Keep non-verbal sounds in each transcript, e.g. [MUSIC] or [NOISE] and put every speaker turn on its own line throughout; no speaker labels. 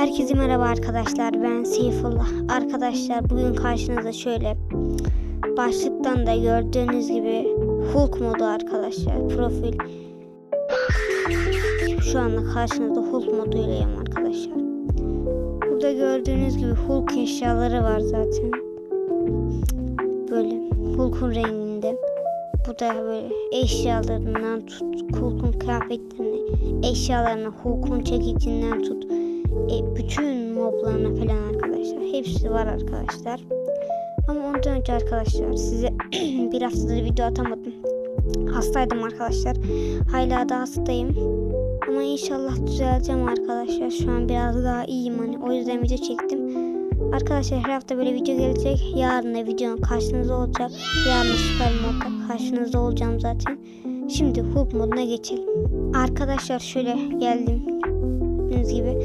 Herkese merhaba arkadaşlar. Ben Seyfullah. Arkadaşlar bugün karşınızda şöyle başlıktan da gördüğünüz gibi Hulk modu arkadaşlar. Profil şu anda karşınızda Hulk moduylayım arkadaşlar. Burada gördüğünüz gibi Hulk eşyaları var zaten. Böyle Hulk'un renginde. Bu da böyle eşyalarından tut, Hulk'un kıyafetlerini, eşyalarını, Hulk'un çekicinden tut, e, bütün moblarına falan arkadaşlar. Hepsi var arkadaşlar. Ama ondan önce arkadaşlar size [CLEARS THROAT] bir haftadır video atamadım. Hastaydım arkadaşlar. Hala da hastayım. Ama inşallah düzeleceğim arkadaşlar. Şu an biraz daha iyiyim hani. O yüzden video çektim. Arkadaşlar her hafta böyle video gelecek. Yarın da videonun karşınızda olacak. Yarın süper modda karşınızda olacağım zaten. Şimdi Hulk moduna geçelim. Arkadaşlar şöyle geldim. Gördüğünüz gibi.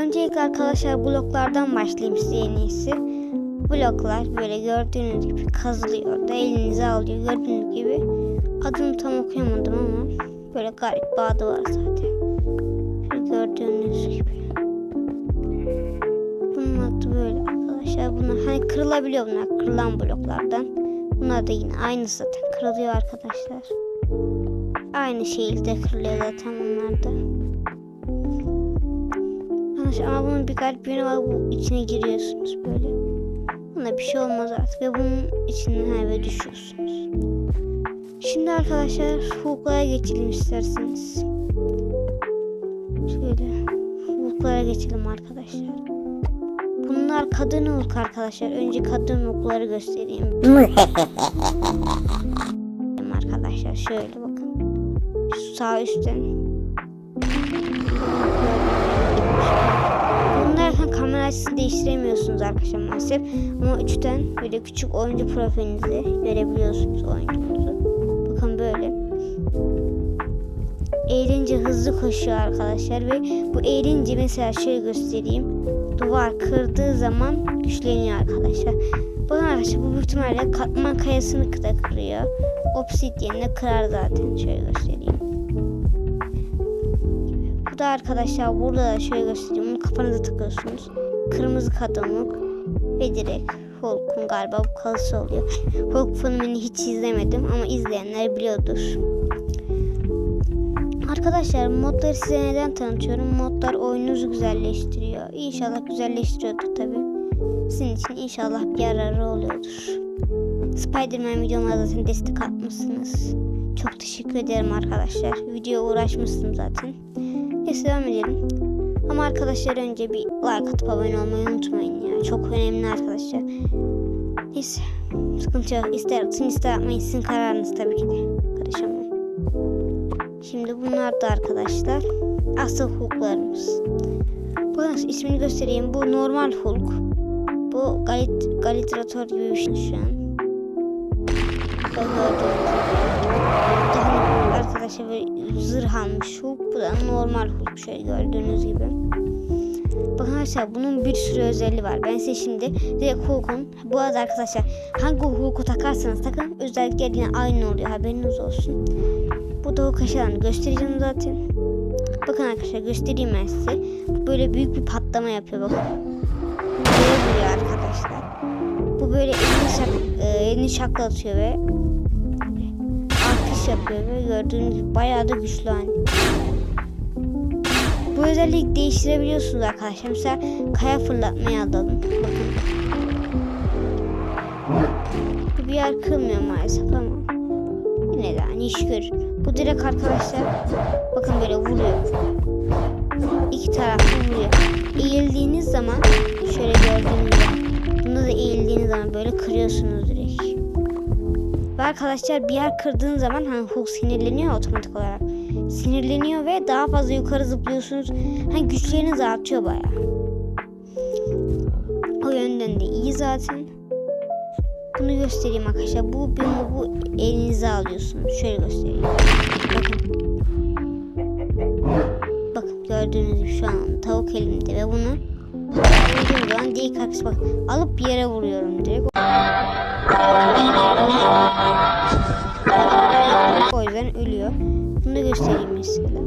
Öncelikle arkadaşlar bloklardan başlayayım size en iyisi. Bloklar böyle gördüğünüz gibi kazılıyor da elinize alıyor. Gördüğünüz gibi. Adını tam okuyamadım ama böyle garip bir adı var zaten. Şöyle gördüğünüz gibi. Bunun adı böyle arkadaşlar. Bunlar hani kırılabiliyor bunlar kırılan bloklardan. Bunlar da yine aynı zaten kırılıyor arkadaşlar. Aynı şekilde kırılıyor zaten bunlar da. Arkadaşlar ama bunun bir garip yönü var. Bu içine giriyorsunuz böyle. Buna bir şey olmaz artık ve bunun içinden her düşüyorsunuz. Şimdi arkadaşlar Hulk'lara geçelim isterseniz. Şöyle Hulk'lara geçelim arkadaşlar. Bunlar kadın Hulk arkadaşlar. Önce kadın Hulk'ları göstereyim. [LAUGHS] arkadaşlar şöyle bakın. Sağ üstten. Açısını değiştiremiyorsunuz arkadaşlar maalesef. Ama üçten böyle küçük oyuncu profilinizi görebiliyorsunuz oyuncunuzu. Bakın böyle. Eğilince hızlı koşuyor arkadaşlar ve bu eğilince mesela şöyle göstereyim. Duvar kırdığı zaman güçleniyor arkadaşlar. Bakın arkadaşlar bu büyük ihtimalle katman kayasını da kırıyor. Obsidian'ı kırar zaten. Şöyle göstereyim. Bu da arkadaşlar burada da şöyle göstereyim. Bunu kafanıza takıyorsunuz. Kırmızı kadınlık ve direkt Hulk'un galiba bu kalısı oluyor. Hulk filmini hiç izlemedim ama izleyenler biliyordur. Arkadaşlar modları size neden tanıtıyorum? Modlar oyununuzu güzelleştiriyor. İnşallah güzelleştiriyordur tabi. Sizin için inşallah bir yararı oluyordur. Spider-Man videolarına zaten destek atmışsınız. Çok teşekkür ederim arkadaşlar. Videoya uğraşmışsın zaten. Neyse devam edelim. Ama arkadaşlar önce bir like atıp abone olmayı unutmayın ya. Çok önemli arkadaşlar. Neyse. Sıkıntı yok. İster atın ister atmayın. Sizin kararınız tabii ki de. Karışamam. Şimdi bunlar da arkadaşlar. Asıl Hulk'larımız. Bu ismini göstereyim. Bu normal Hulk. Bu Galit Galitrator gibi bir şey şu an. Daha arkadaşlar böyle zırh almış. Bu da normal Hulk şöyle gördüğünüz gibi. Bakın arkadaşlar bunun bir sürü özelliği var. Ben size şimdi direkt Hulk'un bu arada arkadaşlar hangi Hulk'u takarsanız takın özellikler yine aynı oluyor haberiniz olsun. Bu da Hulk aşağıdan göstereceğim zaten. Bakın arkadaşlar göstereyim ben size. Böyle büyük bir patlama yapıyor bakın. Böyle vuruyor arkadaşlar. Bu böyle elini, şak, e, elini şaklatıyor ve artış yapıyor ve gördüğünüz gibi bayağı da güçlü hani. Bu özellik değiştirebiliyorsunuz arkadaşlar. Mesela kaya fırlatmayı alalım. Bakın. Bir yer kırmıyor maalesef ama. Yine de hani iş görür. Bu direkt arkadaşlar bakın böyle vuruyor. İki taraftan vuruyor. Eğildiğiniz zaman şöyle gördüğünüz gibi bunda da eğildiğiniz zaman böyle kırıyorsunuz direkt. Ve arkadaşlar bir yer kırdığın zaman hani Hulk sinirleniyor otomatik olarak. Sinirleniyor ve daha fazla yukarı zıplıyorsunuz. Hani güçleriniz artıyor baya. O yönden de iyi zaten. Bunu göstereyim arkadaşlar. Bu bir bu elinize alıyorsunuz. Şöyle göstereyim. Bakın. Bakın gördüğünüz gibi şu an tavuk elimde ve bunu vurduğum zaman değil arkadaşlar bak alıp yere vuruyorum direkt. O yüzden ölüyor. Bunu da göstereyim mesela.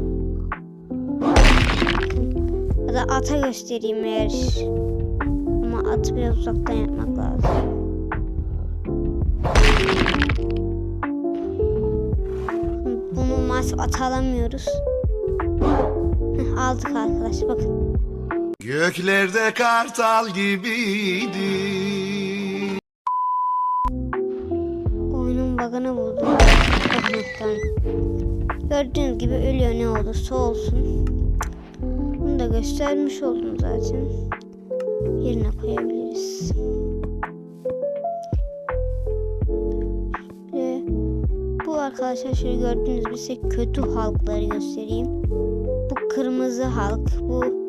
Ya da ata göstereyim eğer. Ama atı biraz uzaktan yapmak lazım. Bunu maalesef ata alamıyoruz. Heh, aldık arkadaşlar bakın.
Göklerde kartal gibiydi.
Oyunun bug'ını buldum. Gördüğünüz gibi ölüyor ne olursa olsun. Bunu da göstermiş oldum zaten. Yerine koyabiliriz. Ve bu arkadaşlar şöyle gördüğünüz gibi size kötü halkları göstereyim. Bu kırmızı halk. Bu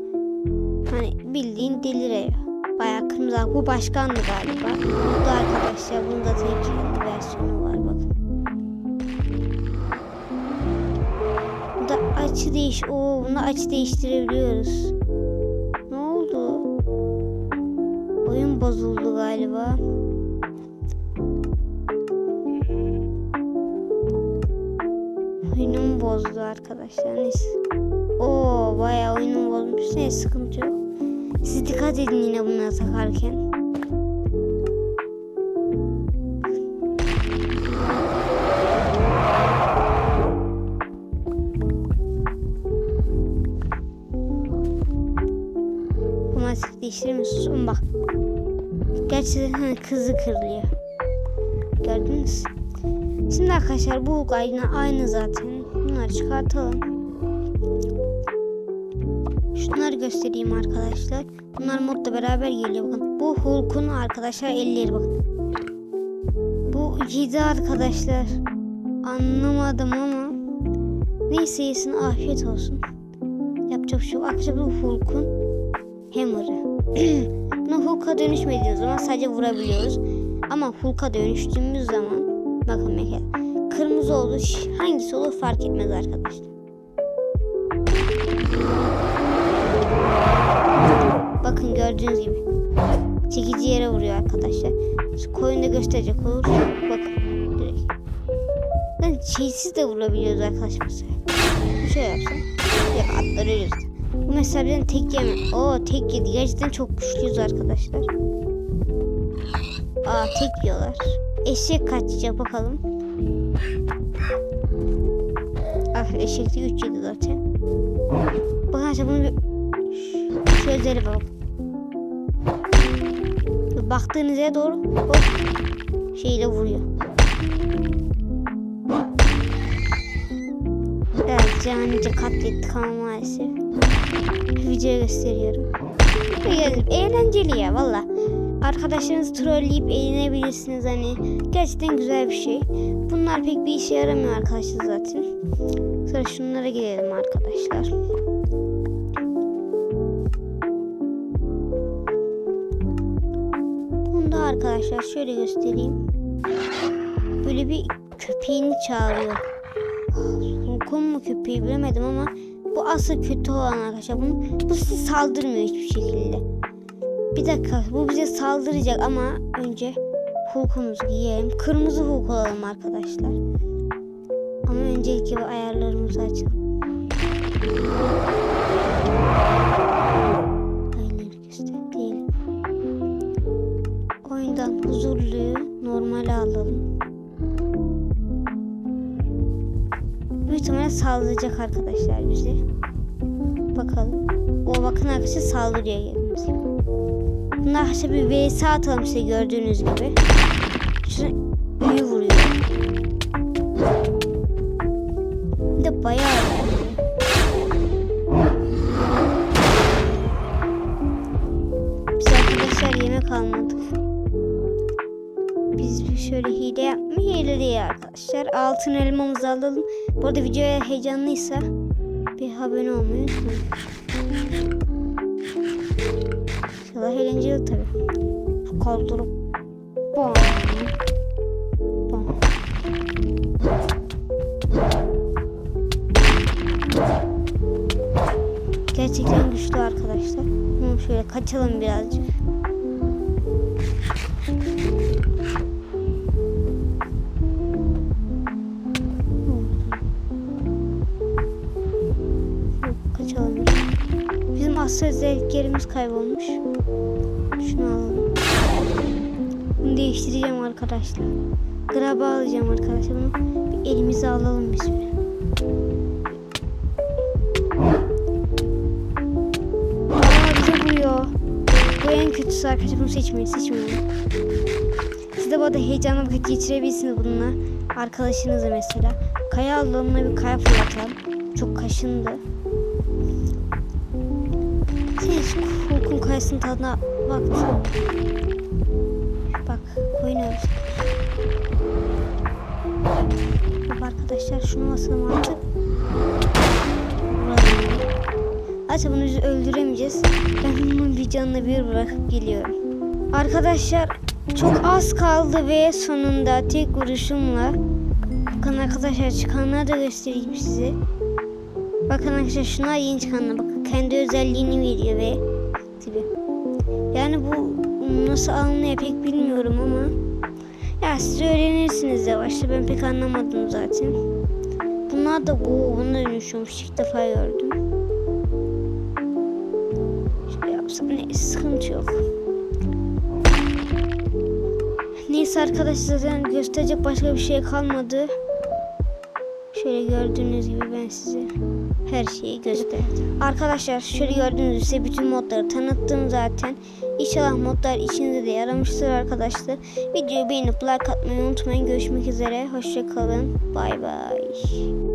bildiğin deliriyor. Bayağı kırmızı. Bu başkandı galiba. Bu da arkadaşlar bunun da tek versiyonu var bakın. Bu da açı değiş. Oo, bunu açı değiştirebiliyoruz. Ne oldu? Oyun bozuldu galiba. Oyunum bozdu arkadaşlar. Neyse. Oo bayağı oyunum bozmuş. Neyse sıkıntı yok. Siz dikkat edin yine bunları takarken. Otomatik değiştirmiyorsun bak. Gerçekten hani kızı kırılıyor. Gördünüz. Şimdi arkadaşlar bu aynı aynı zaten. Bunları çıkartalım. Şunları göstereyim arkadaşlar. Bunlar modla beraber geliyor bakın. Bu Hulk'un arkadaşlar elleri bakın. Bu 7 arkadaşlar. Anlamadım ama. Neyse yesin afiyet olsun. Yapacak bir şey. Arkadaşlar bu Hulk'un hammer'ı. [CLEARS THROAT] Bunu Hulk'a dönüşmediğimiz zaman sadece vurabiliyoruz. Ama Hulk'a dönüştüğümüz zaman bakın mesela kırmızı olur hangisi olur fark etmez arkadaşlar. Gördüğünüz gibi. Çekici yere vuruyor arkadaşlar. Şu koyunda gösterecek olur. Bakın direkt. Yani şeysiz de vurabiliyoruz arkadaşlar. Bir şey yapsam. Ya atlar ölürüz. Bu mesela bizden tek yeme. Oo tek yedi. Gerçekten çok güçlüyüz arkadaşlar. Aa tek yiyorlar. Eşek kaçacak bakalım. Ah eşekte 3 yedi zaten. Bakın arkadaşlar bunu bir şu özelliğe bak. Baktığınız yere doğru hop şeyle vuruyor. Evet canice katlettik ama maalesef. Video gösteriyorum. Geldim. Eğlenceli ya valla. Arkadaşlarınızı trolleyip eğlenebilirsiniz hani. Gerçekten güzel bir şey. Bunlar pek bir işe yaramıyor arkadaşlar zaten. Sonra şunlara gelelim arkadaşlar. Arkadaşlar şöyle göstereyim. Böyle bir köpeğini çağırıyor. Hulk'un mu köpeği bilemedim ama bu asıl kötü olan arkadaşlar. Bu, bu size saldırmıyor hiçbir şekilde. Bir dakika bu bize saldıracak ama önce Hulk'umuzu giyelim. Kırmızı Hulk olalım arkadaşlar. Ama öncelikle bir ayarlarımızı açalım. Oyundan huzurluyu normale alalım. Büyük ihtimalle saldıracak arkadaşlar bize. Bakalım. O bakın arkadaşlar saldırıyor yerimize. Bunlar arkadaşlar bir vs atalım size gördüğünüz gibi. Şuna büyü vuruyor. Bir de bayağı arkadaşlar. Altın elmamızı alalım. Bu arada videoya heyecanlıysa bir abone olmayı unutmayın. İnşallah eğlenceli tabii. Kaldırıp bam. Bam. Gerçekten güçlü arkadaşlar. Şöyle kaçalım birazcık. Özelliklerimiz kaybolmuş. Şunu alalım. Bunu değiştireceğim arkadaşlar. Graba alacağım arkadaşlar bunu. Bir elimize alalım biz bir. Aa bize vuruyor. Bu en kötüsü arkadaşlar bunu seçmeyin seçmeyin. Siz de bu arada heyecanla vakit geçirebilirsiniz bununla. Arkadaşınızla mesela. Kaya alanına bir kaya fırlatalım. Çok kaşındı. Hulk'un kayasının tadına baktın. Bak koyun. Bak arkadaşlar şunu basalım artık. Aslında bunu öldüremeyeceğiz. Ben bunun bir canını bir bırakıp geliyorum. Arkadaşlar çok az kaldı ve sonunda tek vuruşumla Bakın arkadaşlar çıkanları da göstereyim size. Bakın arkadaşlar şunlar yeni çıkanlar. Bakın kendi özelliğini veriyor ve. Yani bu nasıl alınıyor pek bilmiyorum ama ya siz öğrenirsiniz yavaşça. Ben pek anlamadım zaten. Bunlar da bu buna dönüşüyormuş. İlk defa gördüm. Şöyle yapsam neyse sıkıntı yok. Neyse arkadaşlar zaten gösterecek başka bir şey kalmadı. Şöyle gördüğünüz gibi ben size her şeyi gösterdim. Arkadaşlar şöyle gördüğünüz gibi bütün modları tanıttım zaten. İnşallah modlar içinize de yaramıştır arkadaşlar. Videoyu beğenip like atmayı unutmayın. Görüşmek üzere. Hoşçakalın. Bay bay.